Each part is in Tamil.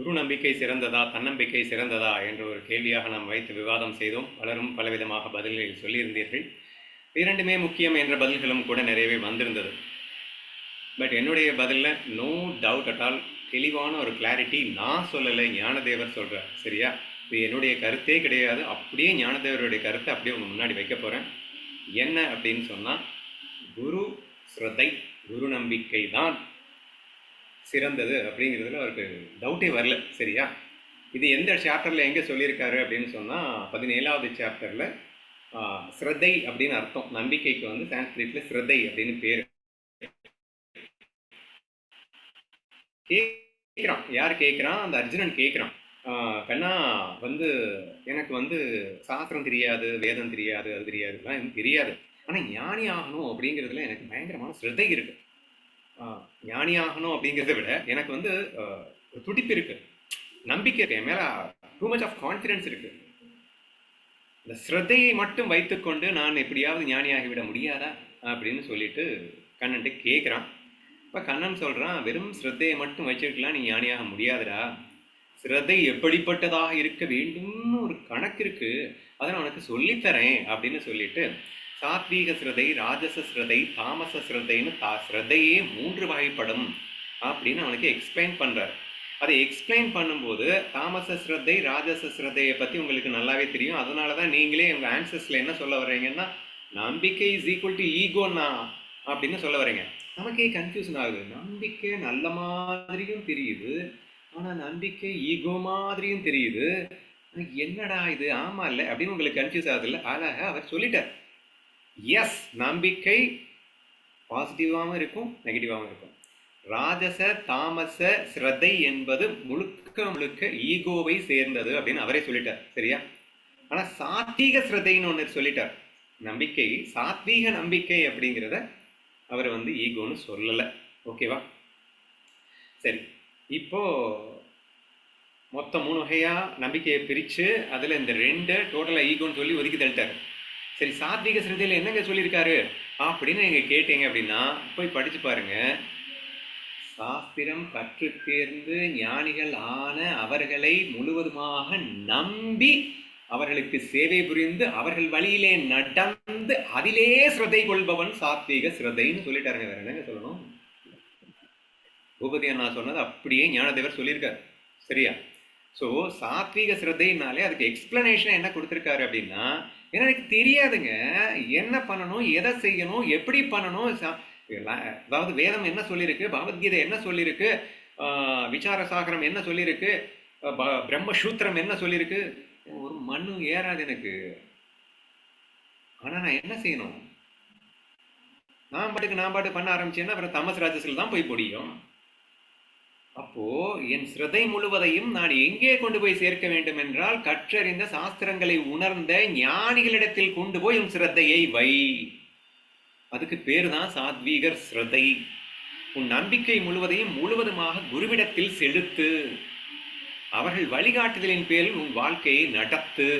குரு நம்பிக்கை சிறந்ததா தன்னம்பிக்கை சிறந்ததா என்ற ஒரு கேள்வியாக நாம் வைத்து விவாதம் செய்தோம். பலரும் பலவிதமாக பதில்களில் சொல்லியிருந்தீர்கள். இரண்டுமே முக்கியம் என்ற பதில்களும் கூட நிறையவே வந்திருந்தது. பட் என்னுடைய பதிலில் நோ டவுட் அட் ஆல் தெளிவான ஒரு கிளாரிட்டி நான் சொல்லலை ஞானதேவர் சொல்கிறார் சரியா? இது என்னுடைய கருத்தே கிடையாது. அப்படியே ஞானதேவருடைய கருத்தை அப்படியே உங்கள் முன்னாடி வைக்க போகிறேன் என்ன அப்படின்னு சொன்னால் குரு ஸ்ரத்தை குரு நம்பிக்கை தான் சிறந்தது அப்படிங்கிறதுல அவருக்கு டவுட்டே வரல சரியா? இது எந்த சாப்டரில் எங்கே சொல்லியிருக்காரு அப்படின்னு சொன்னால் பதினேழாவது சாப்டரில் ஸ்ரத்தை அப்படின்னு அர்த்தம். நம்பிக்கைக்கு வந்து சான்ஸ்கிரிட்ல ஸ்ரத்தை அப்படின்னு பேர். கேட்குறான் யார் கேட்குறான் அந்த அர்ஜுனன் கேட்குறான் கண்ணா வந்து எனக்கு வந்து சாஸ்திரம் தெரியாது வேதம் தெரியாது அது தெரியாது இதெல்லாம் எனக்கு தெரியாது. ஆனால் ஞானி ஆகணும் அப்படிங்கிறதுல எனக்கு பயங்கரமான ஸ்ரத்தை இருக்குது ஞானி ஆகணும் அப்படிங்கிறத விட எனக்கு வந்து ஒரு துடிப்பு இருக்கு. நம்பிக்கை இருக்கு. என் மேல டூ மச் ஆஃப் கான்ஃபிடன்ஸ் இருக்கு. இந்த ஸ்ரத்தையை மட்டும் வைத்துக்கொண்டு நான் எப்படியாவது ஞானியாகிவிட முடியாதா அப்படின்னு சொல்லிட்டு கண்ணன்ட்டு கேட்குறான் இப்போ கண்ணன் சொல்கிறான் வெறும் ஸ்ரத்தையை மட்டும் வச்சிருக்கலாம். நீ ஞானியாக முடியாதுடா. ஸ்ரத்தை எப்படிப்பட்டதாக இருக்க வேண்டும்னு ஒரு கணக்கு இருக்கு. அதை நான் உனக்கு சொல்லித்தரேன் அப்படின்னு சொல்லிட்டு சாத்வீக ஸ்ரதை ராஜச ஸ்ரதை தாமச ஸ்ரதைன்னு தா ஸ்ரதையே மூன்று வகைப்படும் அப்படின்னு அவனுக்கு எக்ஸ்பிளைன் பண்றார். அதை எக்ஸ்பிளைன் பண்ணும்போது தாமச ஸ்ரத்தை ராஜச ஸ்ரத்தையை பற்றி உங்களுக்கு நல்லாவே தெரியும். அதனால தான் நீங்களே உங்கள் ஆன்சர்ஸில் என்ன சொல்ல வர்றீங்கன்னா நம்பிக்கை இஸ் ஈக்குவல் டு ஈகோனா அப்படின்னு சொல்ல வர்றீங்க. நமக்கே கன்ஃபியூஷன் ஆகுது. நம்பிக்கை நல்ல மாதிரியும் தெரியுது ஆனால் நம்பிக்கை ஈகோ மாதிரியும் தெரியுது. என்னடா இது? ஆமா இல்லை அப்படின்னு உங்களுக்கு கன்ஃபியூஸ் ஆகுது இல்லை? அழகாக அவர் சொல்லிட்டார். எஸ் நம்பிக்கை பாசிட்டிவாகவும் இருக்கும் நெகட்டிவாகவும் இருக்கும். ராஜச தாமச ஸ்ரத்தை என்பது முழுக்க முழுக்க ஈகோவை சேர்ந்தது அப்படின்னு அவரே சொல்லிட்டார் சரியா? ஆனா சாத்வீக ஸ்ரத்தைன்னு ஒன்று சொல்லிட்டார். நம்பிக்கை சாத்வீக நம்பிக்கை அப்படிங்கிறத அவர் வந்து ஈகோன்னு சொல்லலை. ஓகேவா சரி இப்போ மொத்தம் மூணு வகையாக நம்பிக்கையை பிரித்து அதில் இந்த ரெண்டு டோட்டலாக ஈகோன்னு சொல்லி ஒதுக்கி தள்ளிட்டார். சரி சாத்விக சிரதையில் என்னங்க சொல்லியிருக்காரு? அப்படின்னு நீங்கள் கேட்டீங்க அப்படின்னா போய் படித்து பாருங்க. சாஸ்திரம் கற்று தேர்ந்து ஞானிகள் ஆன அவர்களை முழுவதுமாக நம்பி அவர்களுக்கு சேவை புரிந்து அவர்கள் வழியிலே நடந்து அதிலே சிரதை கொள்பவன் சாத்வீக சிரதைன்னு சொல்லிட்டாருங்க. வேற என்னங்க சொல்லணும்? பூபதி அண்ணா சொன்னது அப்படியே ஞானதேவர் சொல்லியிருக்காரு. சரியா? ஸோ சாத்வீக சிரத்தைனாலே அதுக்கு எக்ஸ்பிளனேஷன் என்ன கொடுத்துருக்காரு அப்படின்னா ஏன்னா எனக்கு தெரியாதுங்க. என்ன பண்ணணும் எதை செய்யணும் எப்படி பண்ணணும் சா- அதாவது வேதம் என்ன சொல்லியிருக்கு பகவத்கீதை என்ன சொல்லியிருக்கு விசார சாகரம் என்ன சொல்லியிருக்கு பிரம்மசூத்திரம் என்ன சொல்லியிருக்கு ஒரு மண்ணு ஏறாது எனக்கு. ஆனால் நான் என்ன செய்யணும்? நான் பாட்டுக்கு நான் பாட்டு பண்ண ஆரம்பிச்சேன்னா அப்புறம் தமஸ் ராஜஸில் தான் போய் முடியும் அப்போ என் சிரதை முழுவதையும் நான் எங்கே கொண்டு போய் சேர்க்க வேண்டும் என்றால் கற்றறிந்த சாஸ்திரங்களை உணர்ந்த ஞானிகளிடத்தில் கொண்டு போய் என் சிரத்தையை வை. அதுக்கு பேர் தான் சாத்வீகர் சிரதை. உன் நம்பிக்கை முழுவதையும் முழுவதுமாக குருவிடத்தில் செலுத்து. அவர்கள் வழிகாட்டுதலின் பேரில் உன் வாழ்க்கையை நடத்து.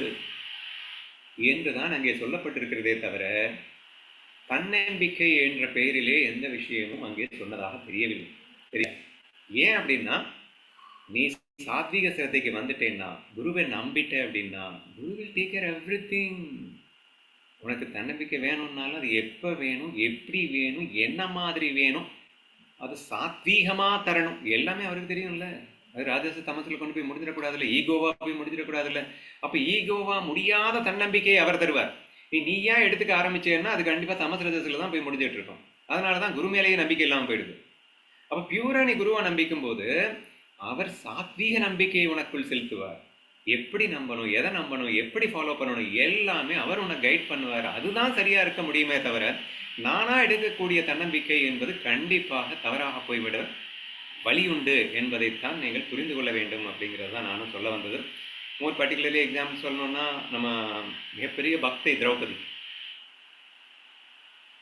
என்றுதான் அங்கே சொல்லப்பட்டிருக்கிறதே தவிர தன்னம்பிக்கை என்ற பெயரிலே எந்த விஷயமும் அங்கே சொன்னதாக தெரியவில்லை. சரியா ஏன் அப்படின்னா நீ சாத்வீக சிரத்தைக்கு வந்துட்டேன்னா குருவை நம்பிட்ட அப்படின்னா guru will take care every உனக்கு தன்னம்பிக்கை வேணும்னாலும் அது எப்போ வேணும் எப்படி வேணும் என்ன மாதிரி வேணும் அது சாத்வீகமாக தரணும். எல்லாமே அவருக்கு தெரியும்ல. அது ராஜச தமசில் கொண்டு போய் முடிஞ்சிடக்கூடாதுல்ல ஈகோவா போய் முடிஞ்சிடக்கூடாதுல்ல. அப்போ ஈகோவா முடியாத தன்னம்பிக்கையை அவர் தருவார். நீ நீயா எடுத்துக்க ஆரம்பிச்சேன்னா அது கண்டிப்பா தமஸ் தான் போய் முடிஞ்சிட்டு இருக்கும். அதனால தான் குரு மேலேயே நம்பிக்கை இல்லாமல் போயிடுது. அப்ப பியூரா நீ குருவை நம்பிக்கும் போது அவர் சாத்வீக நம்பிக்கையை உனக்குள் செலுத்துவார். எப்படி நம்பணும் எதை நம்பணும் எப்படி ஃபாலோ பண்ணணும் எல்லாமே அவர் உன்னை கைட் பண்ணுவார். அதுதான் சரியா இருக்க முடியுமே தவிர நானா எடுக்கக்கூடிய தன்னம்பிக்கை என்பது கண்டிப்பாக தவறாக போய்விட வழி உண்டு என்பதைத்தான் நீங்கள் புரிந்து கொள்ள வேண்டும் அப்படிங்கிறது தான் நானும் சொல்ல வந்தது. ஒரு பர்டிகுலர்லி எக்ஸாம்பிள் சொல்லணும்னா நம்ம மிகப்பெரிய பக்தை திரௌபதி.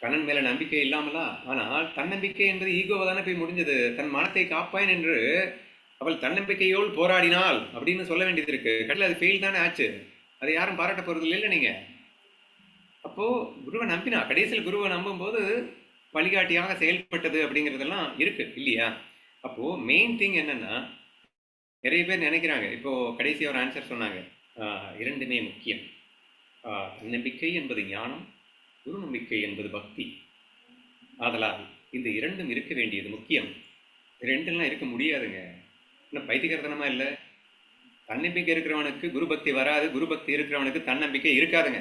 கண்ணன் மேல நம்பிக்கை இல்லாமலா? ஆனால் தன்னம்பிக்கை என்பது ஈகோவை தானே போய் முடிஞ்சது. தன் மனத்தை காப்பான் என்று அவள் தன்னம்பிக்கையோடு போராடினாள் அப்படின்னு சொல்ல வேண்டியது இருக்கு. கடையில் அது ஃபெயில் தானே ஆச்சு. அதை யாரும் பாராட்ட போறது இல்லை நீங்க? அப்போ குருவை நம்பினா கடைசியில் குருவை நம்பும்போது வழிகாட்டியாக செயல்பட்டது அப்படிங்கிறதெல்லாம் இருக்கு இல்லையா? அப்போ மெயின் திங் என்னன்னா நிறைய பேர் நினைக்கிறாங்க. இப்போ கடைசியாக ஒரு ஆன்சர் சொன்னாங்க. இரண்டுமே முக்கியம். தன்னம்பிக்கை என்பது ஞானம் குரு நம்பிக்கை என்பது பக்தி. ஆதலால் இந்த இரண்டும் இருக்க வேண்டியது முக்கியம். ரெண்டெல்லாம் இருக்க முடியாதுங்க. இன்னும் பைத்தியகரத்தனமா இல்லை? தன்னம்பிக்கை இருக்கிறவனுக்கு குரு பக்தி வராது குரு பக்தி இருக்கிறவனுக்கு தன்னம்பிக்கை இருக்காதுங்க.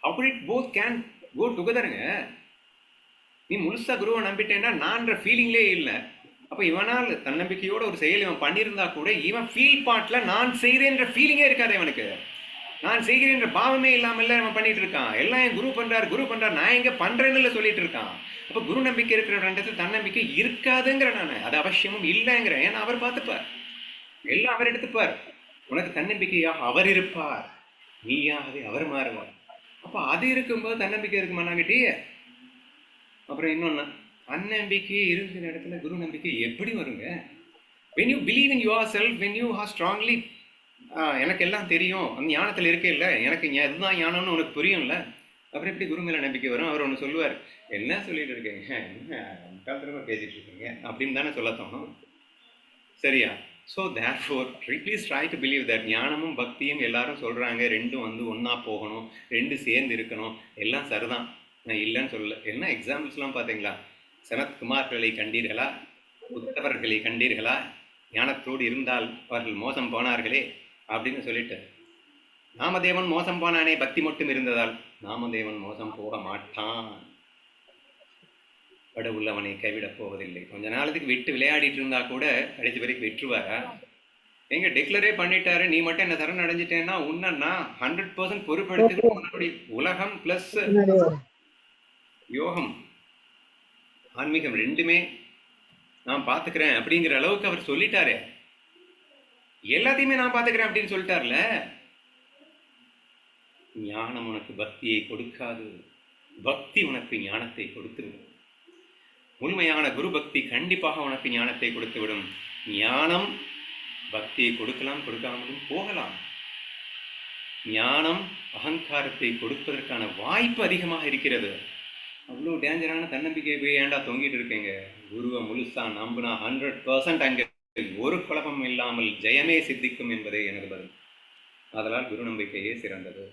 அப்படி போத் கேன் கோ டுகெதருங்க நீ முழுசா குருவை நம்பிட்டேன்னா நான்ற ஃபீலிங்லே இல்லை. அப்போ இவனால் தன்னம்பிக்கையோட ஒரு செயல் இவன் பண்ணியிருந்தா கூட இவன் ஃபீல் பார்ட்டில் நான் செய்தேன்ற ஃபீலிங்கே இருக்காது இவனுக்கு. நான் செய்கிறேன்ற பாவமே இல்லாமல் நம்ம பண்ணிட்டு இருக்கான். எல்லாம் என் குரு பண்றார் குரு பண்றார். நான் எங்க பண்றேன்னு சொல்லிட்டு இருக்கான். அப்போ குரு நம்பிக்கை இருக்கிற தன்னம்பிக்கை இருக்காதுங்கிற நான். அது அவசியமும் இல்லைங்கிறேன். ஏன்னா அவர் பார்த்துப்பார். எல்லாம் அவர் எடுத்துப்பார். உனக்கு தன்னம்பிக்கையாக அவர் இருப்பார். நீயாகவே அவர் மாறுவார். அப்போ அது இருக்கும்போது தன்னம்பிக்கை இருக்குமா நாங்கிட்டே அப்புறம் இன்னொன்று தன்னம்பிக்கை இருக்கிற இடத்துல குரு நம்பிக்கை எப்படி வருங்க? When you believe in yourself when you have strongly எனக்கு எல்லாம் தெரியும். அந்த ஞானத்தில் இருக்கே இல்லை. எனக்கு ஞா- இதுதான் ஞானம்னு உனக்கு புரியும்ல? அப்புறம் எப்படி குரு மேலே நம்பிக்கை வரும்? அவர் ஒன்று சொல்லுவார். என்ன சொல்லிட்டு இருக்கீங்க? என்ன? முட்டாள்தனமா பேசிட்டு இருக்கீங்க. அப்படின்னு தானே சொல்ல தோணும். சரியா? So therefore please try to believe that ஞானமும் பக்தியும் எல்லாரும் சொல்கிறாங்க ரெண்டும் வந்து ஒன்றா போகணும். ரெண்டு சேர்ந்து இருக்கணும். எல்லாம் சரிதான். நான் இல்லைன்னு சொல்லல. என்ன எக்ஸாம்பிள்ஸ்லாம் பார்த்தீங்களா? சனத்குமார்களை கண்டீர்களா? உத்தவர்களை கண்டீர்களா? ஞானத்தோடு இருந்தால் அவர்கள் மோசம் போனார்களே. அப்படின்னு சொல்லிட்டு நாமதேவன் மோசம் போனானே பக்தி மட்டும் இருந்ததால் நாமதேவன் மோசம் போக மாட்டான். கடவுள் அவனை கைவிடப் போவதில்லை. கொஞ்ச நாளத்துக்கு விட்டு விளையாடிட்டு இருந்தா கூட கடைசி வரைக்கும் விட்டுருவாரா எங்க டிக்ளரே பண்ணிட்டாரு. நீ மட்டும் என்ன சரண் அடைஞ்சிட்டேன்னா உன்னா ஹண்ட்ரட் பர்சன்ட் பொறுப்பெடுத்து உன்னுடைய உலகம் பிளஸ் யோகம் ஆன்மீகம் ரெண்டுமே நான் பாத்துக்கிறேன் அப்படிங்கிற அளவுக்கு அவர் சொல்லிட்டாரே. எல்லாத்தையுமே நான் பார்த்துக்கிறேன் அப்படின்னு சொல்லிட்டார்ல? ஞானம் உனக்கு பக்தியை கொடுக்காது. பக்தி உனக்கு ஞானத்தை கொடுத்துவிடும். உண்மையான குரு பக்தி கண்டிப்பாக உனக்கு ஞானத்தை கொடுத்துவிடும். ஞானம் பக்தியை கொடுக்கலாம் கொடுக்காமலும் போகலாம். ஞானம் அகங்காரத்தை கொடுப்பதற்கான வாய்ப்பு அதிகமாக இருக்கிறது. அவ்வளோ டேஞ்சரான தன்னம்பிக்கை போய் ஏன்டா தொங்கிட்டு இருக்கேங்க? குருவை முழுசா நம்புனா ஹண்ட்ரட் பர்சன்ட் அங்கே ஒரு குழப்பம் இல்லாமல் ஜெயமே சித்திக்கும் என்பதே எனது பதில். அதனால் குரு நம்பிக்கையே சிறந்தது.